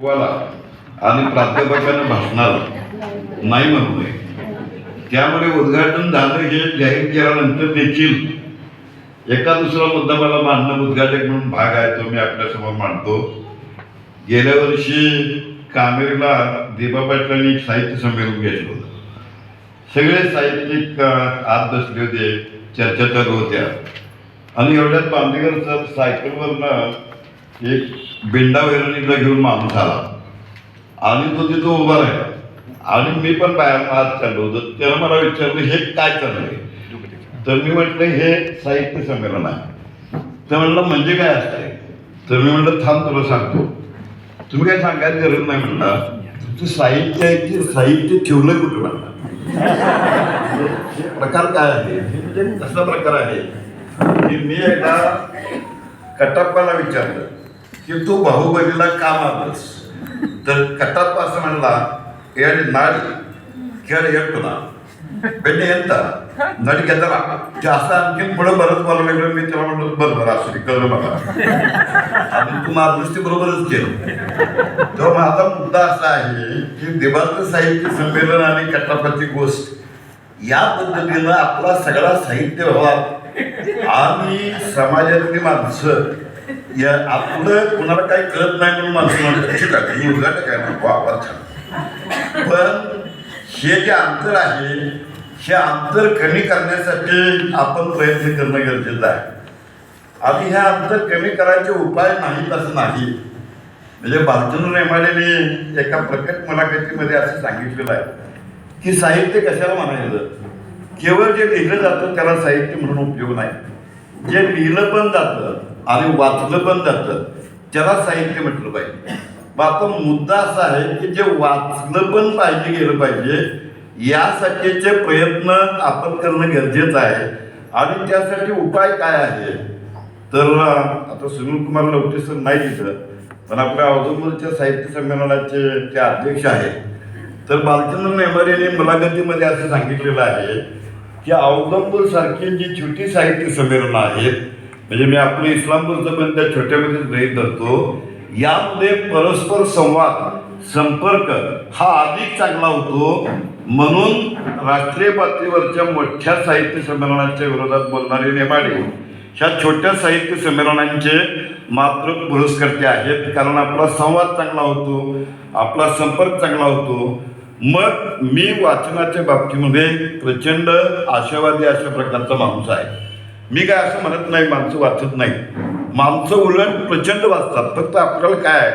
आणि प्राध्यापकांना भाषणाला नाही म्हणतोय त्यामुळे उद्घाटन झालं हे जाहीर केल्यानंतर देखील एका दुसरा मुद्दा मला मांडणं उद्घाटक म्हणून भाग आहे तो मी आपल्यासमोर मांडतो. गेल्या वर्षी कामेरीला दिबा पाटलांनी एक साहित्य संमेलन घेतलं होतं. सगळे साहित्यिक आत बसले होते चर्चा चालू होत्या. आणि एवढ्यात बांदेकर सर सायकलवरनं एक बिंडा वैरणीला घेऊन माणूस आला. आणि तो तिथं उभा राहिला. आणि मी पण बाहेर आज चाललो होतो. त्यानं मला विचारलं हे काय चाललंय? तर मी म्हटलं हे साहित्य संमेलन आहे. तर म्हणलं म्हणजे काय असतंय? तर मी म्हटलं थांब तुला सांगतो. तुम्ही काय सांगायची गरज नाही म्हणला तुमचं साहित्य आहे ते साहित्य ठेवलं कुठे म्हणला हे प्रकार काय आहे? म्हणजे कसा प्रकार आहे? की मी एकदा कटप्पाला विचारलं. की तू बाहुबलीला का मारलंस तर कटप्पा असं म्हणला ಏಳಿ ನಾಡಿ ಕೇಳಿ ಹೇಳ್ತದ ಬೆಣ್ಣೆ ಎಂತ नडी घेताना ते असं आणखीन पुढं बरंच मला वेगळं मी त्याला म्हणलं बरं बरं असं कळलं मला आणि तू महादृष्टी बरोबरच केलं तेव्हा माझा मुद्दा असा आहे की देवाचं साहित्य संमेलन आणि कट्टापाची गोष्ट या पद्धतीनं आपला सगळा साहित्य व्यवहार आणि समाजातली माणसं या आपलं कुणाला काही कळत नाही म्हणून माणसं म्हणतात ठीक आहे ही उलट काय म्हणतो वा छान. पण हे जे अंतर आहे हे अंतर कमी करण्यासाठी आपण प्रयत्न करणं गरजेचं आहे. आधी हे अंतर कमी करायचे उपाय नाहीत असं नाही. म्हणजे बालचंद्र रेमाडेने एका प्रकट मुलाखतीमध्ये असं सांगितलेलं आहे की साहित्य कशाला म्हणायचं? केवळ जे लिहिलं जातं त्याला साहित्य म्हणून उपयोग नाही. जे लिहिलं पण जातं आणि वाचलं पण जातं त्याला साहित्य म्हटलं पाहिजे. मग आता मुद्दा असा आहे की जे वाचलं पण पाहिजे गेलं पाहिजे यासाठीचे प्रयत्न आपण करणं गरजेचं आहे. आणि त्यासाठी उपाय काय आहे? तर आता सुनील कुमार लवटे सर नाही तिथं पण आपल्या औदुंबरच्या साहित्य संमेलनाचे ते अध्यक्ष आहेत. तर बालचंद्र नेमार यांनी मुलाखतीमध्ये असं सांगितलेलं आहे की औदंबर सारखी जी छोटी साहित्य संमेलनं आहेत म्हणजे मी आपलं इस्लामपूरचं पण त्या छोट्यामध्ये गृहित धरतो यामध्ये परस्पर संवाद संपर्क हा अधिक चांगला होतो. म्हणून राष्ट्रीय पातळीवरच्या मोठ्या साहित्य संमेलनाच्या विरोधात बोलणारे नेमाडे ह्या छोट्या साहित्य संमेलनांचे मात्र पुरस्कर्ते आहेत कारण आपला संवाद चांगला होतो आपला संपर्क चांगला होतो. मग मी वाचनाच्या बाबतीमध्ये प्रचंड आशावादी अशा प्रकारचा माणूस आहे. मी काय असं म्हणत नाही माणसं वाचत नाही. माणसं उलट प्रचंड वाचतात. फक्त आपल्याला काय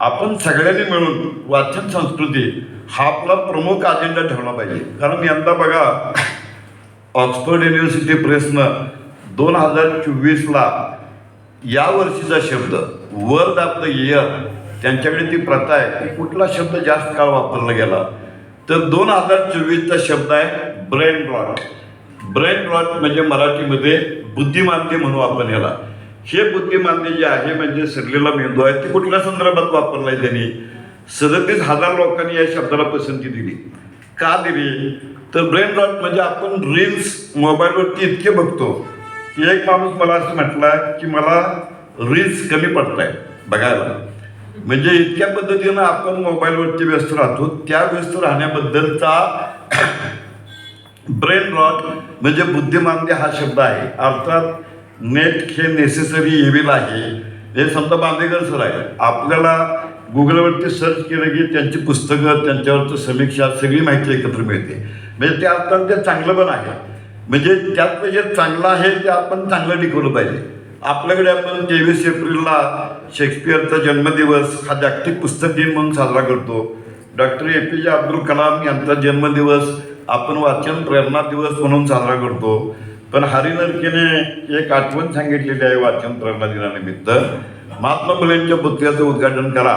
आपण सगळ्यांनी मिळून वाचन संस्कृती हा आपला प्रमुख अजेंडा ठेवला पाहिजे. कारण यंदा बघा ऑक्सफर्ड युनिव्हर्सिटी प्रेसनं दोन हजार चोवीसला या वर्षीचा शब्द वर्ड ऑफ द इयर त्यांच्याकडे ती प्रथा आहे. की कुठला शब्द जास्त काळ वापरला गेला? तर दोन हजार चोवीसचा शब्द आहे ब्रेन रॉट ब्रेन रॉट म्हणजे मराठीमध्ये बुद्धिमानते म्हणू आपण याला हे बुद्धिमानते जे आहे म्हणजे सरलेला मेंदू आहे ते कुठल्या संदर्भात वापरलाय त्यांनी? सदतीस हजार लोकांनी या शब्दाला पसंती दिली. का दिली? तर ब्रेन रॉट म्हणजे आपण रील्स मोबाईलवरती इतके बघतो की एक माणूस मला असं म्हटला की मला रील्स कमी पडत आहे बघायला. म्हणजे इतक्या पद्धतीनं आपण मोबाईलवरती व्यस्त राहतो त्या व्यस्त राहण्याबद्दलचा ब्रेन रॉट म्हणजे बुद्धिमांद्य हा शब्द आहे. अर्थात नेट हे नेसेसरी एविल आहे. हे समजा बांदेकर सर आहे आपल्याला गुगलवरती सर्च केलं की त्यांची पुस्तकं त्यांच्यावरचं समीक्षा सगळी माहिती एकत्र मिळते. म्हणजे ते अर्थात ते चांगलं पण आहे. म्हणजे त्यातलं जे चांगलं आहे ते आपण चांगलं टिकवलं पाहिजे. आपल्याकडे आपण तेवीस एप्रिलला शेक्सपियरचा जन्मदिवस हा जागतिक पुस्तक दिन म्हणून साजरा करतो. डॉक्टर ए पी जे अब्दुल कलाम यांचा जन्मदिवस आपण वाचन प्रेरणा दिवस म्हणून साजरा करतो. पण हरिनरकेने एक आठवण सांगितलेली आहे वाचन प्रेरणा दिनानिमित्त. महात्मा फुलेंच्या पुतळ्याचं उद्घाटन करा.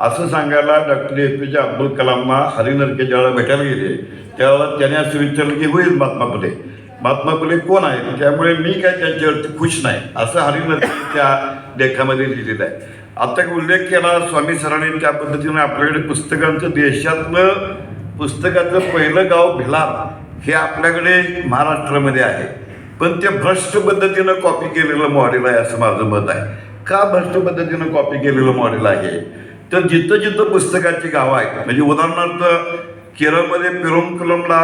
असं सांगायला डॉक्टर ए पी जे अब्दुल कलामना हरिनरके ज्यावेळेला भेटायला गेले. त्यावेळेला त्याने असं विचारलं की होईल महात्मा फुले महात्मा फुले कोण आहेत? त्यामुळे मी काय त्यांच्यावरती खुश नाही असं हरिनरके त्या लेखामध्ये लिहिलेलं आहे. आता उल्लेख केला स्वामी सरांनी त्या पद्धतीने आपल्याकडे पुस्तकांचं देशातलं पुस्तकाचं पहिलं गाव भिलार हे आपल्याकडे महाराष्ट्रामध्ये आहे. पण ते भ्रष्ट पद्धतीनं कॉपी केलेलं मॉडेल आहे असं माझं मत आहे. का भ्रष्ट पद्धतीनं कॉपी केलेलं मॉडेल आहे? तर जिथं जिथं पुस्तकाची गावं आहेत म्हणजे उदाहरणार्थ केरळमध्ये पेरुमकुलमला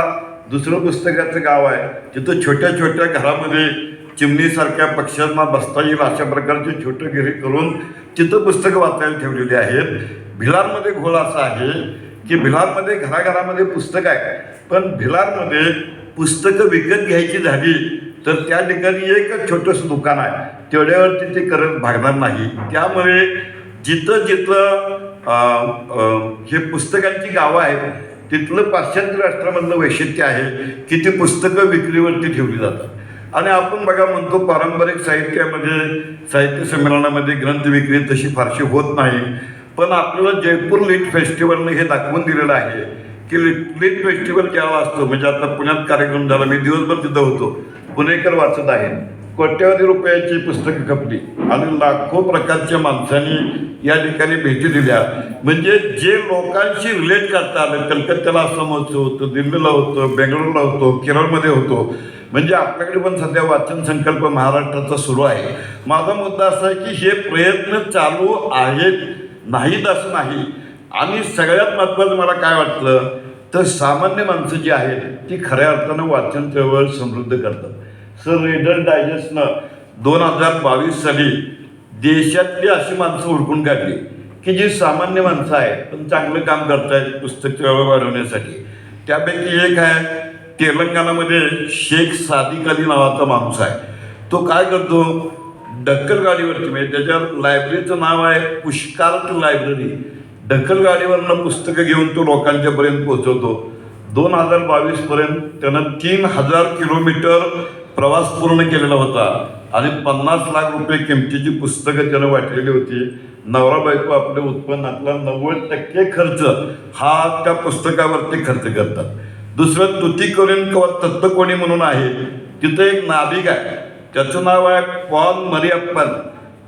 दुसरं पुस्तकाचं गाव आहे. तिथं छोट्या छोट्या घरामध्ये चिमणीसारख्या पक्ष्यांना बसता येईल अशा प्रकारचे छोटे घरी करून तिथं पुस्तकं वाचायला ठेवलेली आहेत. भिलारमध्ये घोळ असा आहे की भिलारमध्ये घराघरामध्ये पुस्तक आहे पण भिलारमध्ये पुस्तकं विकत घ्यायची झाली तर त्या ठिकाणी एकच छोटंसं दुकान आहे. तेवढ्यावरती ते करत भागणार नाही. त्यामुळे जिथं जिथं हे पुस्तकांची गावं आहेत तिथलं पाश्चात्य राष्ट्रामधलं वैशिष्ट्य आहे की ती पुस्तकं विक्रीवरती ठेवली जातात. आणि आपण बघा म्हणतो पारंपरिक साहित्यामध्ये साहित्य संमेलनामध्ये ग्रंथ विक्री तशी फारशी होत नाही. पण आपल्याला जयपूर लिट फेस्टिवलने हे दाखवून दिलेलं आहे की लिट लिट फेस्टिवल केव्हा असतो म्हणजे आता पुण्यात कार्यक्रम झाला. मी दिवसभर तिथं होतो. पुणेकर वाचत आहे. कोट्यावधी रुपयाची पुस्तकं खपली. आणि लाखो प्रकारच्या माणसांनी या ठिकाणी भेटी दिल्या. म्हणजे जे लोकांशी रिलेट करता आलं कलकत्त्याला असा होतं दिल्लीला होतो बेंगळूरला होतो केरळमध्ये होतो म्हणजे आपल्याकडे पण सध्या वाचन संकल्प महाराष्ट्राचा सुरू आहे. माझा मुद्दा असा आहे की हे प्रयत्न चालू आहेत नाहीत असं नाही. आणि सगळ्यात महत्त्वाचं मला काय वाटलं तर सामान्य माणसं जी आहेत ती खऱ्या अर्थानं वाचन चळवळ समृद्ध करतात. सर रेडर डायजेस्टनं दोन हजार बावीस साली देशातली अशी माणसं हुडकून काढली. की जी सामान्य माणसं आहेत पण चांगलं काम करतायत पुस्तक वाढवण्यासाठी त्यापैकी एक आहे तेलंगणामध्ये शेख सादिक अली नावाचा माणूस आहे. तो काय करतो? डक्कल गाडीवरती म्हणजे त्याच्या लायब्ररीचं नाव आहे पुष्कार्ट लायब्ररी डक्कल गाडीवरनं पुस्तकं घेऊन तो लोकांच्यापर्यंत पोहोचवतो. दोन हजार बावीसपर्यंत त्यानं तीन हजार किलोमीटर प्रवास पूर्ण केलेला होता. आणि पन्नास लाख रुपये किमतीची पुस्तकं त्यानं वाटलेली होती. नवरा बायको आपल्या उत्पन्नातला नव्वद टक्के खर्च हा त्या पुस्तकावरती खर्च करतात. दुसरं तुतीकोरीन किंवा तत्तकोणी म्हणून आहे. तिथं एक नाभिक आहे. त्याचं नाव आहे पॉल मरियप्पन.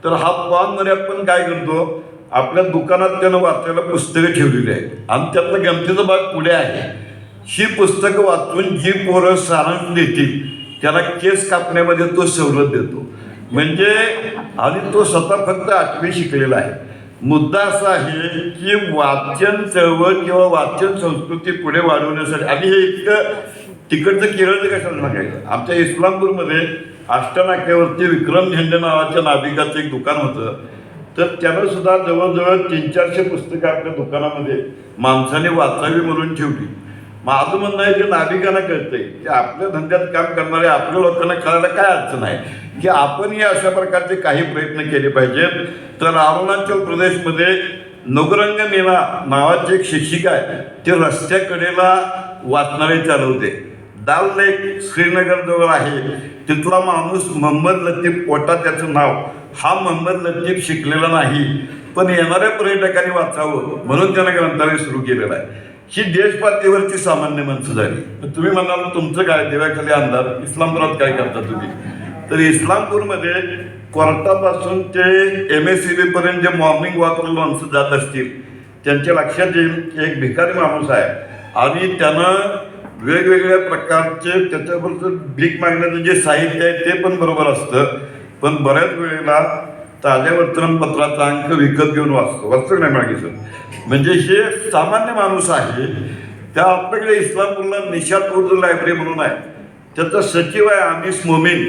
तर हा पॉल मरियप्पन काय करतो? आपल्या दुकानात त्यानं वाचायला पुस्तकं ठेवलेली आहेत. आणि त्यातलं गमतीचा भाग पुढे आहे. ही पुस्तकं वाचून जी पोरं सारांश देतील त्याला केस कापण्यामध्ये तो सवलत देतो. म्हणजे आणि तो स्वतः फक्त आठवी शिकलेला आहे. मुद्दा असा आहे की वाचन चळवळ किंवा वाचन संस्कृती पुढे वाढवण्यासाठी आणि हे इतकं तिकडचं केरळचं कशाला सांगायचं? आमच्या इस्लामपूरमध्ये अष्टनाक्यावरती विक्रम झेंडे नावाच्या नाभिकाचं एक दुकान होतं. तर त्यानं सुद्धा जवळजवळ तीन चारशे पुस्तकं आपल्या दुकानामध्ये माणसाने वाचावी म्हणून ठेवली. माझं म्हणणं आहे जे नाभिकांना कळतंय की आपल्या धंद्यात काम करणाऱ्या आपल्या लोकांना कळायला काय अडचण आहे? की आपणही अशा प्रकारचे काही प्रयत्न केले पाहिजेत तर अरुणाचल प्रदेशमध्ये नुगरंग मीना नावाची एक शिक्षिका आहे ते रस्त्याकडेला वाचणारे चालवते दाल लेक श्रीनगर जवळ आहे. तिथला माणूस मोहम्मद लतीफ पोटा त्याचं नाव. हा मोहम्मद लतीफ शिकलेला नाही पण येणाऱ्या पर्यटकांनी वाचावं म्हणून त्यानं ग्रंथालय सुरू केलेलं आहे. ही देशपातळीवरची सामान्य माणसं झाली. तर तुम्ही म्हणाल तुमचं काय? देवाखाली अंधार? इस्लामपुरात काय करता तुम्ही? तर इस्लामपूरमध्ये कोर्टापासून ते एम एस सी बी पर्यंत जे मॉर्निंग वॉकला माणसं जात असतील त्यांच्या लक्षात येईल की एक भिकारी माणूस आहे. आणि त्यानं वेगवेगळ्या प्रकारचे त्याच्याबरोबर भीक मागण्याचं जे साहित्य आहे ते पण बरोबर असतं. पण बऱ्याच वेळेला ताज्या वर्तमानपत्राचा अंक विकत घेऊन वाचतो. वाचतो नाही मागितलं म्हणजे हे सामान्य माणूस आहे त्या आपल्याकडे इस्लामपूरला निशात उर्दू लायब्ररी म्हणून आहे. त्याचा सचिव आहे अनिस मोमीन.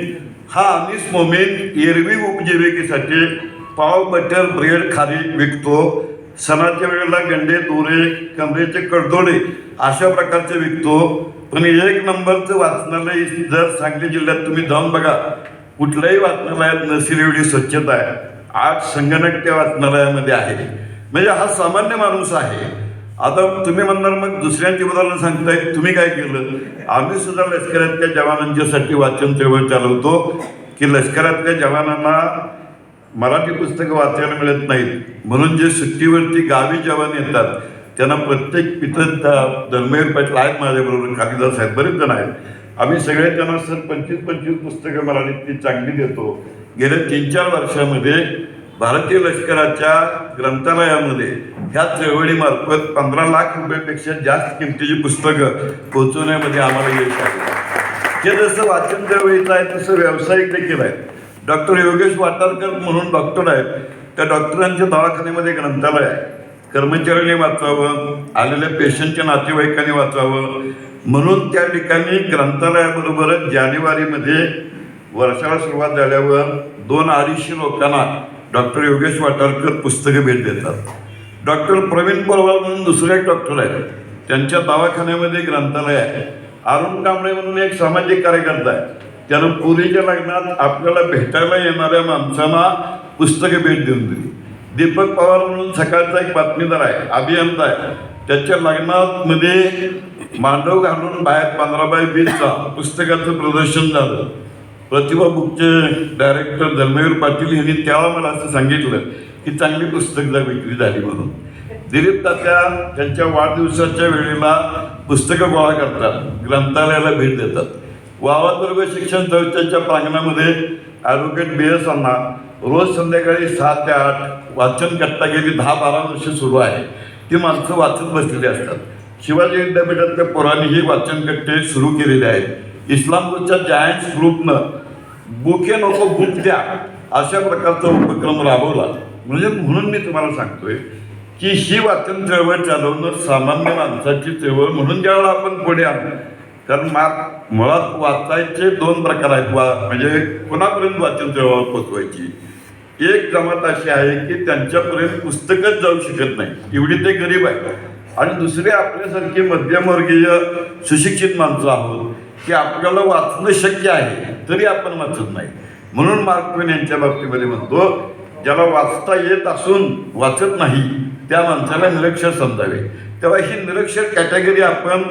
हा अनिस मोमेन एरवी उपजीविकेसाठी पाव बटर ब्रेड खारी विकतो. सणाच्या वेळेला गंडे दोरे कमरेचे कडदोडे अशा प्रकारचे विकतो. पण एक नंबरचं वाचनालय जर सांगली जिल्ह्यात तुम्ही जाऊन बघा कुठल्याही वाचनालयात नसेल एवढी स्वच्छता आहे. आठ संगणक त्या वाचनालयामध्ये आहे. म्हणजे हा सामान्य माणूस आहे. आता तुम्ही म्हणणार मग दुसऱ्यांची उदाहरणं सांगताय तुम्ही काय केलं? आम्ही सुद्धा लष्करातल्या जवानांच्यासाठी वाचन चळवळ चालवतो की लष्करातल्या जवानांना मराठी पुस्तकं वाचायला मिळत नाहीत. म्हणून जे सुट्टीवरती गावी जवान येतात त्यांना प्रत्येक पितं धर्मवीर पाटील आहेत माझ्याबरोबर कालिदास आहेत बरेच जण आहेत. आम्ही सगळे त्यांना सर पंचवीस पंचवीस पुस्तकं मराठीतली चांगली देतो. गेल्या तीन चार वर्षामध्ये भारतीय लष्कराच्या ग्रंथालयामध्ये ह्या चळवळीमार्फत पंधरा लाख रुपयापेक्षा जास्त किमतीची पुस्तकं पोहोचवण्यामध्ये आम्हाला यश आहे ते जसं वाचन चळवळीचं आहे तसं व्यावसायिक देखील आहे. डॉक्टर योगेश वाटारकर म्हणून डॉक्टर आहेत. त्या डॉक्टरांच्या दवाखान्यामध्ये ग्रंथालय आहे. कर्मचाऱ्यांनी वाचावं आलेल्या पेशंटच्या नातेवाईकांनी वाचावं म्हणून त्या ठिकाणी ग्रंथालयाबरोबरच जानेवारीमध्ये वर्षाला सुरुवात झाल्यावर दोन अडीचशे लोकांना डॉक्टर योगेश वाटारकर पुस्तकं भेट देतात. डॉक्टर प्रवीण पवार म्हणून दुसरे एक डॉक्टर आहेत. त्यांच्या दवाखान्यामध्ये ग्रंथालय आहे. अरुण कांबळे म्हणून एक सामाजिक कार्यकर्ता आहे. त्यानं पुरीच्या लग्नात आपल्याला भेटायला येणाऱ्या माणसांना पुस्तकं भेट देऊन दिली. दीपक पवार म्हणून सकाळचा एक बातमीदार आहे अभियंता आहे. त्याच्या लग्नात मध्ये मांडव घालून बाहेर पंधरा बाय वीसचा पुस्तकाचं प्रदर्शन झालं. प्रतिभा बुकचे डायरेक्टर धर्मवीर पाटील यांनी त्यावेळा मला असं सांगितलं की चांगली पुस्तक जर विक्री झाली म्हणून. दिलीप तात्या त्यांच्या वाढदिवसाच्या वेळेला पुस्तकं गोळा करतात ग्रंथालयाला भेट देतात. वावादुर्ग शिक्षण संस्थेच्या प्रांगणामध्ये ॲडव्होकेट बी एस अण्णा रोज संध्याकाळी सहा ते आठ वाचन कट्टा गेली दहा बारा वर्ष सुरू आहे. ती माणसं वाचत बसलेली असतात. शिवाजी विद्यापीठातल्या पोरांनीही वाचन कट्टे सुरू केलेले आहेत. इस्लामपूरच्या जायंट्स ग्रुपनं बुके नको बुक द्या अशा प्रकारचा उपक्रम राबवला. म्हणजे म्हणून मी तुम्हाला सांगतोय की ही वाचन चळवळ चालवणं सामान्य माणसाची चळवळ म्हणून ज्यावेळेला आपण पुढे आलो. कारण मा मुळात वाचायचे दोन प्रकार आहेत. वा म्हणजे कोणापर्यंत वाचन चळवळ पोचवायची? एक जमात अशी आहे की त्यांच्यापर्यंत पुस्तकच जाऊ शकत नाही. एवढी ते गरीब आहे आणि दुसरे आपल्यासारखे मध्यमवर्गीय सुशिक्षित माणसं आहोत की आपल्याला वाचणं शक्य आहे तरी आपण वाचत नाही. म्हणून मार्क ट्वेन यांच्या बाबतीमध्ये म्हणतो ज्याला वाचता येत असून वाचत नाही त्या माणसाला निरक्षर समजावे. तेव्हा ही निरक्षर कॅटेगरी आपण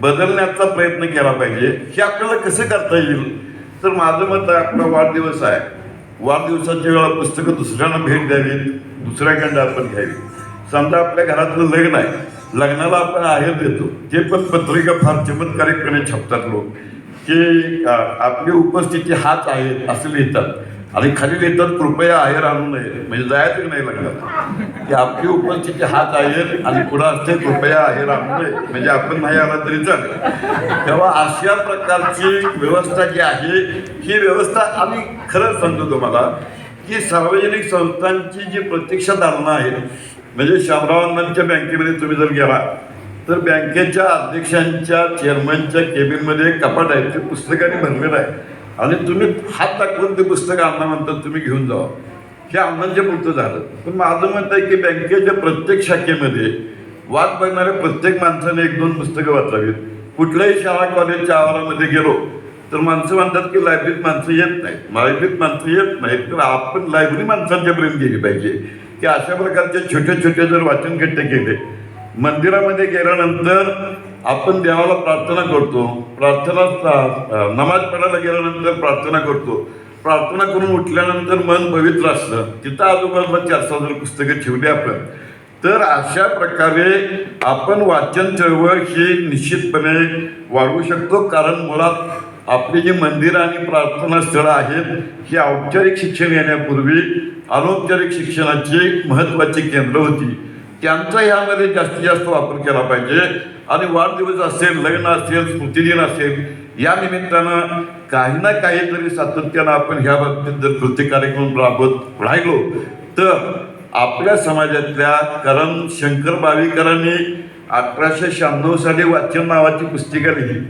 बदलण्याचा प्रयत्न केला पाहिजे हे आपल्याला कसं करता येईल? तर माझं मत आहे आपला वाढदिवस आहे. वाढदिवसाच्या वेळा पुस्तकं दुसऱ्यांना भेट द्यावीत दुसऱ्याकडं आपण घ्यावी समजा आपल्या घरातलं लग्न आहे लग्नाला आपण आहेर देतो. ते पण पत्रिका फार चमत्कारिकपणे छापतात लोक की आपली उपस्थिती हाच आहे असं लिहितात. आणि खाली लिहितात कृपया आहेर आणू नये. म्हणजे जायचं नाही लग्नात की आपली उपस्थिती हाच आहेर आणि पुढं असते कृपया आहेर आणू नये. म्हणजे आपण नाही आला तरी चालेल. तेव्हा अशा प्रकारची व्यवस्था जी आहे ही व्यवस्था आम्ही खरंच सांगतो तुम्हाला की सार्वजनिक संस्थांची जी प्रतीक्षा धारणा आहेत म्हणजे शामरावांच्या बँकेमध्ये तुम्ही जर गेला तर बँकेच्या अध्यक्षांच्या चेअरमनच्या केबिनमध्ये कपाट आहे ते पुस्तकाने भरलेलं आहे. आणि तुम्ही हात दाखवून ते पुस्तक अण्णा म्हणतात तुम्ही घेऊन जावा. हे अण्णांच्या पुरतं झालं. पण माझं म्हणत आहे की बँकेच्या प्रत्येक शाखेमध्ये वाद बघणाऱ्या प्रत्येक माणसाने एक दोन पुस्तकं वाचावीत. कुठल्याही शाळा कॉलेजच्या आवारामध्ये गेलो तर माणसं म्हणतात की लायब्ररीत माणसं येत नाहीत. लायब्ररीत माणसं येत नाहीत. तर आपण लायब्ररी माणसांच्यापर्यंत गेली पाहिजे. की अशा प्रकारचे छोटे छोटे जर वाचन गट्टे केले मंदिरामध्ये गेल्यानंतर आपण देवाला प्रार्थना करतो. प्रार्थना नमाज पडायला गेल्यानंतर प्रार्थना करतो. प्रार्थना करून उठल्यानंतर मन पवित्र असतं. तिथं आजूबाजूला चार सहा जर पुस्तकं ठेवली आपण. तर अशा प्रकारे आपण वाचन चळवळ ही निश्चितपणे वाढवू शकतो. कारण मुळात आपली जी मंदिरं आणि प्रार्थना स्थळं आहेत ही औपचारिक शिक्षण येण्यापूर्वी अनौपचारिक शिक्षणाची एक महत्त्वाची केंद्र होती. त्यांचा ह्यामध्ये जास्तीत जास्त वापर केला पाहिजे. आणि वाढदिवस असेल लग्न असेल स्मृतिदिन असेल या निमित्तानं काही ना काहीतरी सातत्यानं आपण ह्या बाबतीत जर कृती कार्यक्रम राबवत राहिलो तर आपल्या समाजातल्या कारण शंकर बावीकरांनी अठराशे शहाण्णव साली वाचन नावाची पुस्तिका लिहिली.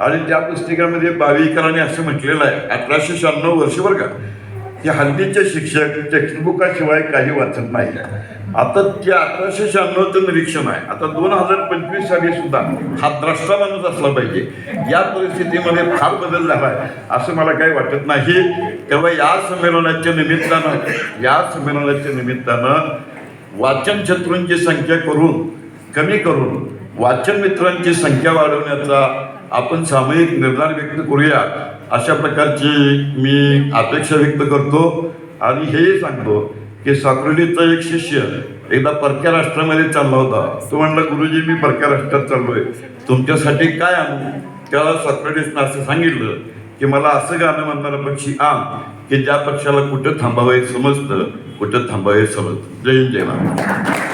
आणि त्या पुस्तिकामध्ये बावीकरांनी असं म्हटलेलं आहे अठराशे शहाण्णव वर्षभर का की हल्लीचे शिक्षक टेक्स्टबुकाशिवाय काही वाचत नाही आता ते अकराशे शहाण्णवचं निरीक्षण आहे. आता दोन हजार पंचवीस साली सुद्धा हा द्रष्टा माणूस असला पाहिजे. या परिस्थितीमध्ये फार बदल झाला आहे. असं मला काही वाटत नाही. तेव्हा या संमेलनाच्या निमित्तानं या संमेलनाच्या निमित्तानं वाचन शत्रूंची संख्या करून कमी करून वाचन मित्रांची संख्या वाढवण्याचा आपण सामूहिक निर्धार व्यक्त करूया. अशा प्रकारची मी अपेक्षा व्यक्त करतो. आणि हेही सांगतो की सॉक्रेटिसचा एक शिष्य एकदा परक्या राष्ट्रामध्ये चालला होता. तो म्हणला गुरुजी मी परक्या राष्ट्रात चाललोय. तुमच्यासाठी काय आणू? त्याला सॉक्रेटिसनं असं सांगितलं की मला असं गाणं म्हणणारं पक्षी आण की ज्या पक्षाला कुठं थांबावं हे समजतं कुठं थांबावं हे समजतं. जय जय महाराज